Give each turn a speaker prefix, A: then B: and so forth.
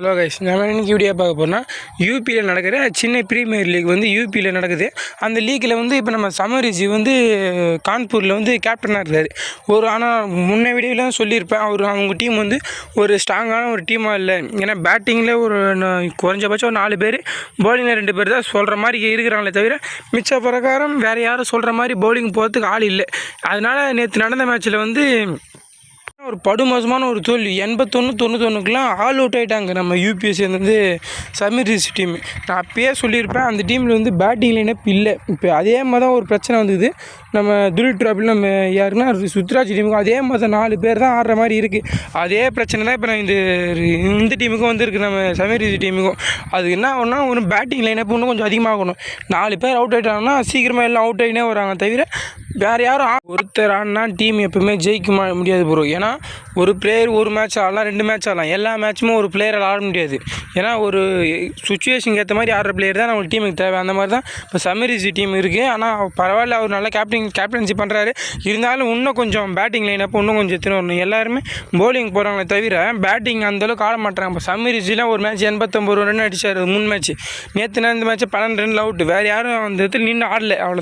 A: Hello guys நம்ம இன்னைக்கு video பார்க்க போனால் யூபியில் நடக்கிற சின்ன ப்ரீமியர் லீக் வந்து யூபியில் நடக்குது. அந்த லீக்கில் வந்து இப்போ நம்ம சமரிஜி வந்து கான்பூரில் வந்து கேப்டனாக இருக்கார். ஒரு ஆனால் முன்ன வீடியோலாம் சொல்லியிருப்பேன் அவர் அவங்க டீம் வந்து ஒரு ஸ்ட்ராங்கான ஒரு டீமாக இல்லை. ஏன்னா பேட்டிங்கில் ஒரு குறைஞ்சபட்சம் ஒரு நாலு பேர் பவுலிங்கில் ரெண்டு பேர் தான் சொல்கிற மாதிரி இருக்கிறாங்களே தவிர மிச்ச பிரகாரம் வேறு யாரும் சொல்கிற மாதிரி பவுலிங் போகிறதுக்கு ஆள் இல்லை. அதனால் நேற்று நடந்த மேட்ச்சில் வந்து ஒரு படுமோசமான ஒரு தோல்வி எண்பத்தொன்று தொண்ணூத்தொன்றுக்கெலாம் ஆல் அவுட் ஆகிட்டாங்க நம்ம யூபிஎஸ்சி வந்து சமீர் ரிஷி டீம் நான் அப்பயே சொல்லியிருப்பேன் அந்த டீமில் வந்து பேட்டிங் லைனப் இல்லை. இப்போ அதே மாதிரி தான் ஒரு பிரச்சனை வந்தது. நம்ம துல் ட்ராபிள் நம்ம யாருன்னா சுத்ராஜ் டீமுக்கும் அதே மாதிரி தான் நாலு பேர் தான் ஆடுற மாதிரி இருக்குது அதே பிரச்சனை தான் இப்போ நான் இந்த இந்த டீமுக்கும் வந்திருக்கு நம்ம சமீர் ரிஷி டீமுக்கும் அது என்ன ஆகும்னா ஒரு பேட்டிங் லைனப் இன்னும் கொஞ்சம் அதிகமாகணும். நாலு பேர் அவுட் ஆகிட்டாங்கன்னா சீக்கிரமாக எல்லாம் அவுட் ஆகினே வராங்க தவிர வேறு யாரும் ஒருத்தர் ஆடினா டீம் எப்பவுமே ஜெயிக்க மா- முடியாது ப்ரோ ஏன்னா ஒரு பிளேயர் ஒரு மேட்ச் ஆடலாம் ரெண்டு மேட்ச் ஆடலாம். எல்லா மேட்சுமே ஒரு பிளேயரால் ஆட முடியாது. ஏன்னா ஒரு சுச்சுவேஷனுக்கு ஏற்ற மாதிரி ஆடுற பிளேயர் தான் நம்ம டீமுக்கு தேவை. அந்த மாதிரி தான் இப்போ சமரிசி டீம் இருக்குது ஆனால் பரவாயில்ல அவர் நல்லா கேப்டன் கேப்டன்சி பண்ணுறாரு இருந்தாலும் இன்னும் கொஞ்சம் பேட்டிங் லைனப் இன்னும் கொஞ்சம் எத்தனை வரணும்? எல்லாருமே போலிங் போகிறாங்களே தவிர பேட்டிங் அந்தளவுக்கு ஆட மாட்டாங்க இப்போ சமரிசிலாம் ஒரு மேட்ச் எண்பத்தொம்பது ரன் அடித்தார் மூணு மேட்ச் நேற்று இந்த மேட்ச் பன்னெண்டு ரன் அவுட் வேறு யாரும் அந்த இடத்துல நின்று ஆடல. அவ்வளோ